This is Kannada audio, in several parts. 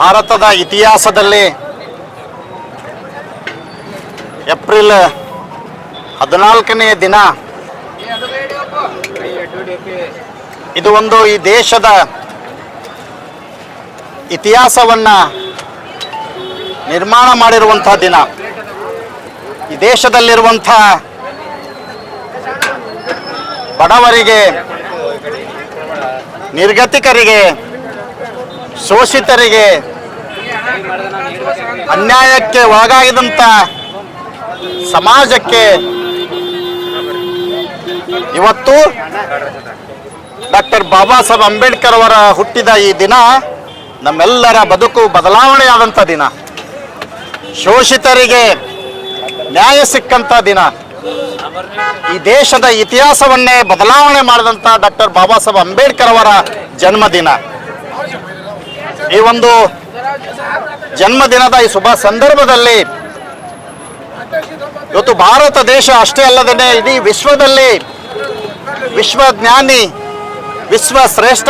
ಭಾರತದ ಇತಿಹಾಸದಲ್ಲಿ ಏಪ್ರಿಲ್ ಹದಿನಾಲ್ಕನೇ ದಿನ ಇದು ಒಂದು ಈ ದೇಶದ ಇತಿಹಾಸವನ್ನು ನಿರ್ಮಾಣ ಮಾಡಿರುವಂಥ ದಿನ. ಈ ದೇಶದಲ್ಲಿರುವಂಥ ಬಡವರಿಗೆ, ನಿರ್ಗತಿಕರಿಗೆ ಶೋಷಿತರಿಗೆ ಅನ್ಯಾಯಕ್ಕೆ ಒಳಗಾಗಿದಂಥ ಸಮಾಜಕ್ಕೆ ಇವತ್ತು ಡಾಕ್ಟರ್ ಬಾಬಾ ಸಾಹೇಬ್ ಅಂಬೇಡ್ಕರ್ ಅವರ ಹುಟ್ಟಿದ ಈ ದಿನ ನಮ್ಮೆಲ್ಲರ ಬದುಕು ಬದಲಾವಣೆಯಾದಂಥ ದಿನ. ಶೋಷಿತರಿಗೆ ನ್ಯಾಯ ಸಿಕ್ಕಂಥ ದಿನ. ಈ ದೇಶದ ಇತಿಹಾಸವನ್ನೇ ಬದಲಾವಣೆ ಮಾಡಿದಂಥ ಡಾಕ್ಟರ್ ಬಾಬಾ ಸಾಹೇಬ್ ಅಂಬೇಡ್ಕರ್ ಅವರ ಜನ್ಮದಿನ. ಈ ಒಂದು ಜನ್ಮದಿನದ ಈ ಶುಭ ಸಂದರ್ಭದಲ್ಲಿ ಇವತ್ತು ಭಾರತ ದೇಶ ಅಷ್ಟೇ ಅಲ್ಲದೇ ಇಡೀ ವಿಶ್ವದಲ್ಲಿ ವಿಶ್ವಜ್ಞಾನಿ ವಿಶ್ವ ಶ್ರೇಷ್ಠ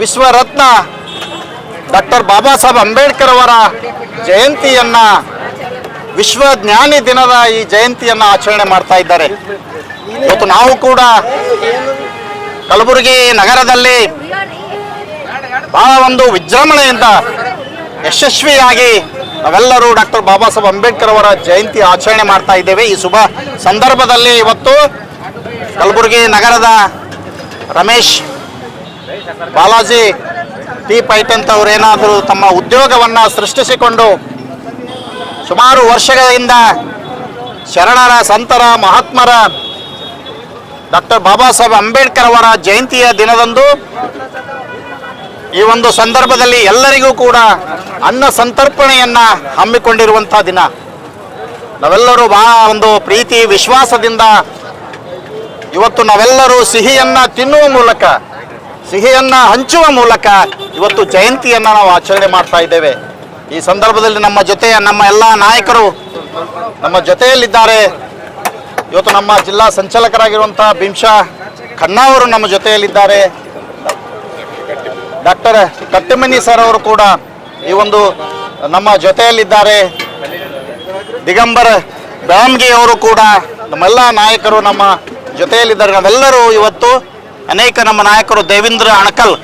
ವಿಶ್ವರತ್ನ ಡಾಕ್ಟರ್ ಬಾಬಾ ಸಾಹೇಬ್ ಅಂಬೇಡ್ಕರ್ ಅವರ ಜಯಂತಿಯನ್ನ, ವಿಶ್ವಜ್ಞಾನಿ ದಿನದ ಈ ಜಯಂತಿಯನ್ನ ಆಚರಣೆ ಮಾಡ್ತಾ ಇದ್ದಾರೆ. ಇವತ್ತು ನಾವು ಕೂಡ ಕಲಬುರಗಿ ನಗರದಲ್ಲಿ ಬಹಳ ಒಂದು ವಿಜೃಂಭಣೆಯಿಂದ ಯಶಸ್ವಿಯಾಗಿ ನಾವೆಲ್ಲರೂ ಡಾಕ್ಟರ್ ಬಾಬಾ ಸಾಹೇಬ್ ಅಂಬೇಡ್ಕರ್ ಅವರ ಜಯಂತಿ ಆಚರಣೆ ಮಾಡ್ತಾ ಇದ್ದೇವೆ. ಈ ಶುಭ ಸಂದರ್ಭದಲ್ಲಿ ಇವತ್ತು ಕಲಬುರಗಿ ನಗರದ ರಮೇಶ್ ಬಾಲಾಜಿ ಟಿ ಪೈಟಂತ್ ಅವರೇನಾದರೂ ತಮ್ಮ ಉದ್ಯೋಗವನ್ನು ಸೃಷ್ಟಿಸಿಕೊಂಡು ಸುಮಾರು ವರ್ಷಗಳಿಂದ ಶರಣರ, ಸಂತರ, ಮಹಾತ್ಮರ ಡಾಕ್ಟರ್ ಬಾಬಾ ಸಾಹೇಬ್ ಅಂಬೇಡ್ಕರ್ ಅವರ ಜಯಂತಿಯ ದಿನದಂದು ಈ ಒಂದು ಸಂದರ್ಭದಲ್ಲಿ ಎಲ್ಲರಿಗೂ ಕೂಡ ಅನ್ನ ಸಂತರ್ಪಣೆಯನ್ನ ಹಮ್ಮಿಕೊಂಡಿರುವಂತಹ ದಿನ. ನಾವೆಲ್ಲರೂ ಬಹಳ ಒಂದು ಪ್ರೀತಿ, ವಿಶ್ವಾಸದಿಂದ ಇವತ್ತು ನಾವೆಲ್ಲರೂ ಸಿಹಿಯನ್ನ ತಿನ್ನುವ ಮೂಲಕ, ಸಿಹಿಯನ್ನ ಹಂಚುವ ಮೂಲಕ ಇವತ್ತು ಜಯಂತಿಯನ್ನ ನಾವು ಆಚರಣೆ ಮಾಡ್ತಾ ಇದ್ದೇವೆ. ಈ ಸಂದರ್ಭದಲ್ಲಿ ನಮ್ಮ ಜೊತೆ ನಮ್ಮ ಎಲ್ಲ ನಾಯಕರು ನಮ್ಮ ಜೊತೆಯಲ್ಲಿದ್ದಾರೆ. ಇವತ್ತು ನಮ್ಮ ಜಿಲ್ಲಾ ಸಂಚಾಲಕರಾಗಿರುವಂತಹ ಭೀಮ್ಶಾ ಖನ್ನಾ ಅವರು ನಮ್ಮ ಜೊತೆಯಲ್ಲಿದ್ದಾರೆ. ಡಾಕ್ಟರ್ ಕಟ್ಟಮನಿ ಸರ್ ಅವರು ಕೂಡ ಈ ಒಂದು ನಮ್ಮ ಜೊತೆಯಲ್ಲಿದ್ದಾರೆ. ದಿಗಂಬರ ಬ್ಯಾಮ್ಗಿ ಅವರು ಕೂಡ ನಮ್ಮೆಲ್ಲ ನಾಯಕರು ನಮ್ಮ ಜೊತೆಯಲ್ಲಿದ್ದಾರೆ. ನಾವೆಲ್ಲರೂ ಇವತ್ತು ಅನೇಕ ನಮ್ಮ ನಾಯಕರು ದೇವೇಂದ್ರ ಅಣಕಲ್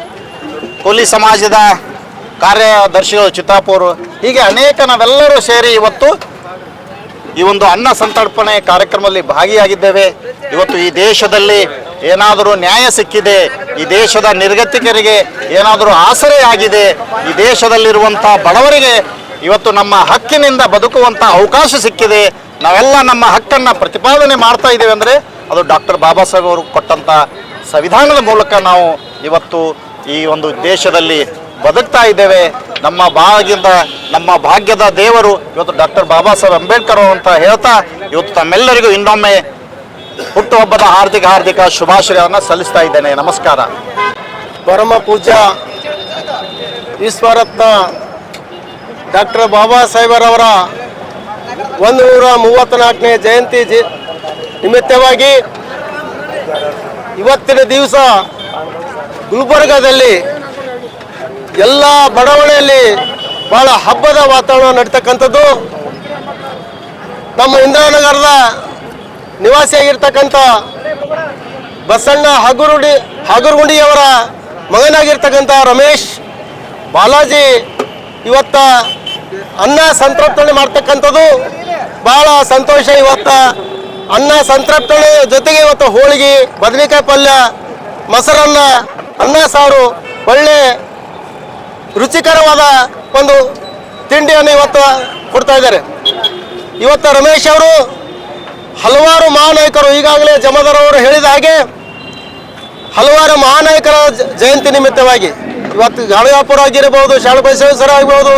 ಕೋಲಿ ಸಮಾಜದ ಕಾರ್ಯದರ್ಶಿಗಳು ಚಿತ್ತಾಪುರ್ ಹೀಗೆ ಅನೇಕ ನಾವೆಲ್ಲರೂ ಸೇರಿ ಇವತ್ತು ಈ ಒಂದು ಅನ್ನ ಸಂತರ್ಪಣೆ ಕಾರ್ಯಕ್ರಮದಲ್ಲಿ ಭಾಗಿಯಾಗಿದ್ದೇವೆ. ಇವತ್ತು ಈ ದೇಶದಲ್ಲಿ ಏನಾದರೂ ನ್ಯಾಯ ಸಿಕ್ಕಿದೆ ಈ ದೇಶದ ನಿರ್ಗತಿಕರಿಗೆ ಏನಾದರೂ ಆಸರೆ ಆಗಿದೆ ಈ ದೇಶದಲ್ಲಿರುವಂಥ ಬಡವರಿಗೆ ಇವತ್ತು ನಮ್ಮ ಹಕ್ಕಿನಿಂದ ಬದುಕುವಂಥ ಅವಕಾಶ ಸಿಕ್ಕಿದೆ. ನಾವೆಲ್ಲ ನಮ್ಮ ಹಕ್ಕನ್ನು ಪ್ರತಿಪಾದನೆ ಮಾಡ್ತಾ ಇದ್ದೇವೆ ಅಂದರೆ ಅದು ಡಾಕ್ಟರ್ ಬಾಬಾ ಸಾಹೇಬ್ ಅವರು ಕೊಟ್ಟಂಥ ಸಂವಿಧಾನದ ಮೂಲಕ ನಾವು ಇವತ್ತು ಈ ಒಂದು ದೇಶದಲ್ಲಿ ಬದುಕ್ತಾ ಇದ್ದೇವೆ. ನಮ್ಮ ಭಾಗ್ಯದ ನಮ್ಮ ಭಾಗ್ಯದ ದೇವರು ಇವತ್ತು ಡಾಕ್ಟರ್ ಬಾಬಾ ಸಾಹೇಬ್ ಅಂಬೇಡ್ಕರ್ ಅಂತ ಹೇಳ್ತಾ ಇವತ್ತು ತಮ್ಮೆಲ್ಲರಿಗೂ ಇನ್ನೊಮ್ಮೆ ಹುಟ್ಟುಹಬ್ಬದ ಹಾರ್ದಿಕ ಹಾರ್ದಿಕ ಶುಭಾಶಯವನ್ನು ಸಲ್ಲಿಸ್ತಾ ಇದ್ದೇನೆ. ನಮಸ್ಕಾರ. ಪರಮ ಪೂಜಾ ಈಶ್ವರತ್ನ ಡಾಕ್ಟರ್ ಬಾಬಾ ಸಾಹೇಬರವರ ಒಂದು ನೂರ ಮೂವತ್ತ್ನಾಲ್ಕನೇ ಜಯಂತಿ ಜಿ ನಿಮಿತ್ತವಾಗಿ ಇವತ್ತಿನ ದಿವಸ ಗುಲ್ಬರ್ಗದಲ್ಲಿ ಎಲ್ಲ ಬಡಾವಣೆಯಲ್ಲಿ ಬಹಳ ಹಬ್ಬದ ವಾತಾವರಣ ನಡೀತಕ್ಕಂಥದ್ದು. ನಮ್ಮ ಇಂದಿರಾನಗರದ ನಿವಾಸಿಯಾಗಿರ್ತಕ್ಕಂಥ ಬಸಣ್ಣ ಹಗುರುಡಿ ಹಗುರುಗುಂಡಿಯವರ ಮಗನಾಗಿರ್ತಕ್ಕಂಥ ರಮೇಶ್ ಬಾಲಾಜಿ ಇವತ್ತ ಅನ್ನ ಸಂತೃಪ್ತಣೆ ಮಾಡ್ತಕ್ಕಂಥದ್ದು ಬಹಳ ಸಂತೋಷ. ಇವತ್ತ ಅನ್ನ ಸಂತೃಪ್ತಣೆ ಜೊತೆಗೆ ಇವತ್ತು ಹೋಳಿಗೆ, ಬದನೆಕಾಯಿ ಪಲ್ಯ, ಮೊಸರನ್ನ, ಅನ್ನ ಸಾರು, ಒಳ್ಳೆ ರುಚಿಕರವಾದ ಒಂದು ತಿಂಡಿಯನ್ನು ಇವತ್ತು ಕೊಡ್ತಾ ಇದ್ದಾರೆ. ಇವತ್ತು ರಮೇಶ್ ಅವರು ಹಲವಾರು ಮಹಾನಾಯಕರು ಈಗಾಗಲೇ ಜಮದರ್ ಅವರು ಹೇಳಿದ ಹಾಗೆ ಹಲವಾರು ಮಹಾನಾಯಕರ ಜಯಂತಿ ನಿಮಿತ್ತವಾಗಿ. ಇವತ್ತು ಗಾಳಿಯಾಪುರ ಆಗಿರಬಹುದು ಶಾಲು ಬಸವೇಶ್ವರ ಆಗಿರ್ಬೋದು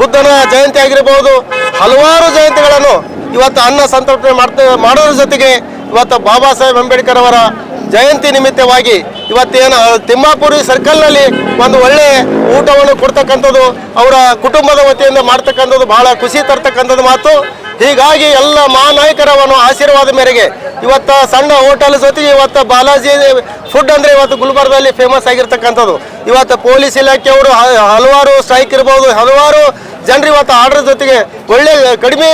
ಬುದ್ಧನ ಜಯಂತಿ ಆಗಿರಬಹುದು ಹಲವಾರು ಜಯಂತಿಗಳನ್ನು ಇವತ್ತು ಅನ್ನ ಸಂತರ್ಪಣೆ ಮಾಡ್ತಾ ಮಾಡೋದ್ರ ಜೊತೆಗೆ ಇವತ್ತು ಬಾಬಾ ಸಾಹೇಬ್ ಅಂಬೇಡ್ಕರ್ ಅವರ ಜಯಂತಿ ನಿಮಿತ್ತವಾಗಿ ಇವತ್ತೇನು ತಿಮ್ಮಾಪುರಿ ಸರ್ಕಲ್ನಲ್ಲಿ ಒಂದು ಒಳ್ಳೆ ಊಟವನ್ನು ಕೊಡ್ತಕ್ಕಂಥದ್ದು, ಅವರ ಕುಟುಂಬದ ವತಿಯಿಂದ ಮಾಡ್ತಕ್ಕಂಥದ್ದು ಬಹಳ ಖುಷಿ ತರ್ತಕ್ಕಂಥದ್ದು ಮಾತು. ಹೀಗಾಗಿ ಎಲ್ಲ ಮಹಾನಾಯಕರ ಒಂದು ಆಶೀರ್ವಾದ ಮೇರೆಗೆ ಇವತ್ತ ಸಣ್ಣ ಹೋಟೆಲ್ ಜೊತೆಗೆ ಇವತ್ತ ಬಾಲಾಜಿ ಫುಡ್ ಅಂದ್ರೆ ಇವತ್ತು ಗುಲ್ಬರ್ಗದಲ್ಲಿ ಫೇಮಸ್ ಆಗಿರ್ತಕ್ಕಂಥದ್ದು. ಇವತ್ತು ಪೊಲೀಸ್ ಇಲಾಖೆಯವರು ಹಲವಾರು ಸ್ಟ್ರೈಕ್ ಇರ್ಬೋದು, ಹಲವಾರು ಜನರು ಇವತ್ತು ಆರ್ಡರ್ ಜೊತೆಗೆ ಒಳ್ಳೆ ಕಡಿಮೆ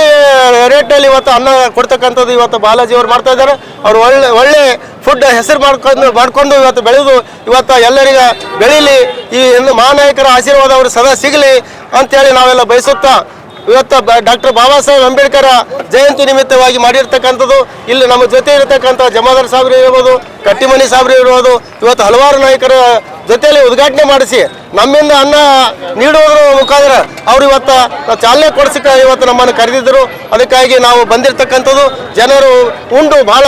ರೇಟ್ನಲ್ಲಿ ಇವತ್ತು ಅನ್ನ ಕೊಡ್ತಕ್ಕಂಥದ್ದು ಇವತ್ತು ಬಾಲಾಜಿ ಅವರು ಮಾಡ್ತಾ ಇದ್ದಾರೆ. ಅವರು ಒಳ್ಳೆ ಒಳ್ಳೆ ಫುಡ್ ಹೆಸರು ಮಾಡ್ಕೊಂಡು ಮಾಡ್ಕೊಂಡು ಇವತ್ತು ಬೆಳೆದು ಇವತ್ತು ಎಲ್ಲರಿಗ ಬೆಳೀಲಿ. ಈ ಮಹಾನಾಯಕರ ಆಶೀರ್ವಾದ ಅವರು ಸದಾ ಸಿಗಲಿ ಅಂತೇಳಿ ನಾವೆಲ್ಲ ಬಯಸುತ್ತಾ ಇವತ್ತು ಡಾಕ್ಟರ್ ಬಾಬಾ ಸಾಹೇಬ್ ಅಂಬೇಡ್ಕರ್ ಜಯಂತಿ ನಿಮಿತ್ತವಾಗಿ ಮಾಡಿರ್ತಕ್ಕಂಥದ್ದು. ಇಲ್ಲಿ ನಮ್ಮ ಜೊತೆ ಇರತಕ್ಕಂಥ ಜಮಾದಾರ್ ಸಾಬ್ರು ಇರ್ಬೋದು, ಕಟ್ಟಿಮನಿ ಸಾಬ್ರು ಇರ್ಬೋದು, ಇವತ್ತು ಹಲವಾರು ನಾಯಕರ ಜೊತೆಯಲ್ಲಿ ಉದ್ಘಾಟನೆ ಮಾಡಿಸಿ ನಮ್ಮಿಂದ ಅನ್ನ ನೀಡುವುದರ ಮುಖಾಂತರ ಅವರು ಇವತ್ತು ಚಾಲನೆ ಕೊಡಿಸಿಕ ಇವತ್ತು ನಮ್ಮನ್ನು ಕರೆದಿದ್ದರು. ಅದಕ್ಕಾಗಿ ನಾವು ಬಂದಿರತಕ್ಕಂಥದ್ದು. ಜನರು ಉಂಡು ಬಹಳ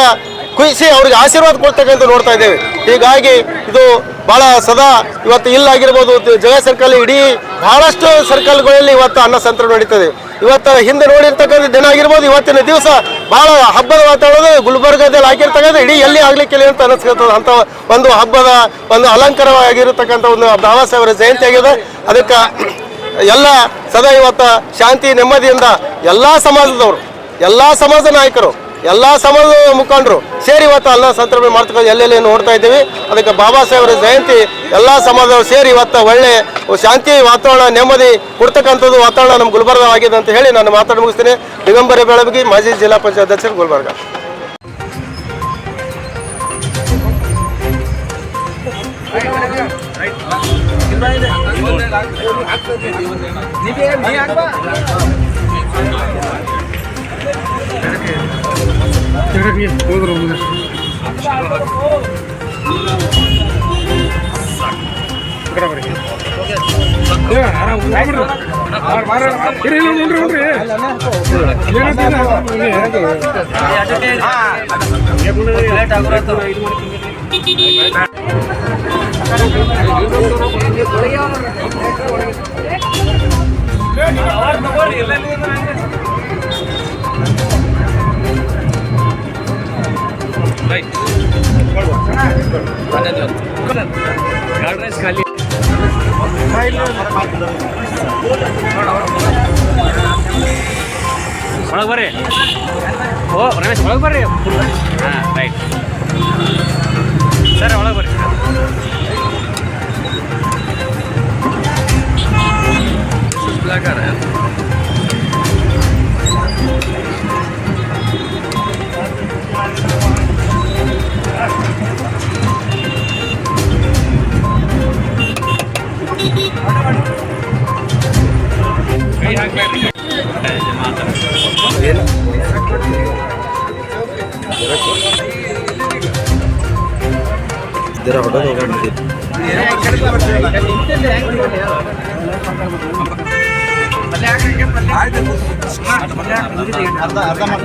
ಖುಷಿ ಅವ್ರಿಗೆ ಆಶೀರ್ವಾದ ಕೊಡ್ತಕ್ಕಂಥ ನೋಡ್ತಾ ಇದ್ದೇವೆ. ಹೀಗಾಗಿ ಇದು ಬಹಳ ಸದಾ ಇವತ್ತು ಇಲ್ಲಾಗಿರ್ಬೋದು ಜಗ ಸರ್ಕಲ್ ಇಡೀ ಬಹಳಷ್ಟು ಸರ್ಕಲ್ಗಳಲ್ಲಿ ಇವತ್ತು ಅನ್ನ ಸಂತರ ನಡೀತದೆ. ಇವತ್ತು ಹಿಂದೆ ನೋಡಿರ್ತಕ್ಕಂಥ ದಿನ ಆಗಿರ್ಬೋದು, ಇವತ್ತಿನ ದಿವಸ ಬಹಳ ಹಬ್ಬದ ವಾತಾವರಣ ಗುಲ್ಬರ್ಗದಲ್ಲಿ ಆಗಿರ್ತಕ್ಕಂಥ ಇಡೀ ಎಲ್ಲಿ ಆಗ್ಲಿಕ್ಕಿಲ್ಲ ಅಂತ ಅನಿಸ್ಕೊಳ್ತದೆ ಅಂತ ಒಂದು ಹಬ್ಬದ ಒಂದು ಅಲಂಕಾರವಾಗಿರತಕ್ಕಂಥ ಒಂದು ಬಾಬಾ ಸಾಹೇಬರ ಜಯಂತಿ ಆಗಿದೆ. ಅದಕ್ಕೆ ಎಲ್ಲ ಸದಾ ಇವತ್ತು ಶಾಂತಿ ನೆಮ್ಮದಿಯಿಂದ ಎಲ್ಲ ಸಮಾಜದವರು, ಎಲ್ಲ ಸಮಾಜ ನಾಯಕರು ಎಲ್ಲ ಸಮಾಜದ ಮುಖಂಡರು ಸೇರಿ ಇವತ್ತು ಅಲ್ಲ ಸಂತರ್ಪಣೆ ಮಾಡ್ತಕ್ಕಂಥ ಎಲ್ಲೆಲ್ಲಿ ನೋಡ್ತಾ ಇದ್ದೀವಿ. ಅದಕ್ಕೆ ಬಾಬಾ ಸಾಹೇಬರ ಜಯಂತಿ ಎಲ್ಲ ಸಮಾಜದವರು ಸೇರಿ ಇವತ್ತು ಒಳ್ಳೆ ಶಾಂತಿ ವಾತಾವರಣ, ನೆಮ್ಮದಿ ಕೊಡ್ತಕ್ಕಂಥದ್ದು ವಾತಾವರಣ ನಮ್ಮ ಗುಲ್ಬರ್ಗ ಆಗಿದೆ ಅಂತ ಹೇಳಿ ನಾನು ಮಾತಾಡಿ ಮುಗಿಸ್ತೀನಿ. ದಿಗಂಬರ ಬೆಳಬಗಿ ಮಾಜಿ ಜಿಲ್ಲಾ ಪಂಚಾಯತ್ ಅಧ್ಯಕ್ಷರು ಗುಲ್ಬರ್ಗ. ಅವ್ರ ತಗೋರಿ ಎಲ್ಲ ಒಳಗೆ ಬರ್ರಿ. ಓ ರಮೇಶ್ ಒಳಗೆ ಬರ್ರಿ. ಕೈ ಹಾಕ್ಬೇಡ್ರಿ ಅರ್ಧ ಅರ್ಧ ಮಾಡಿ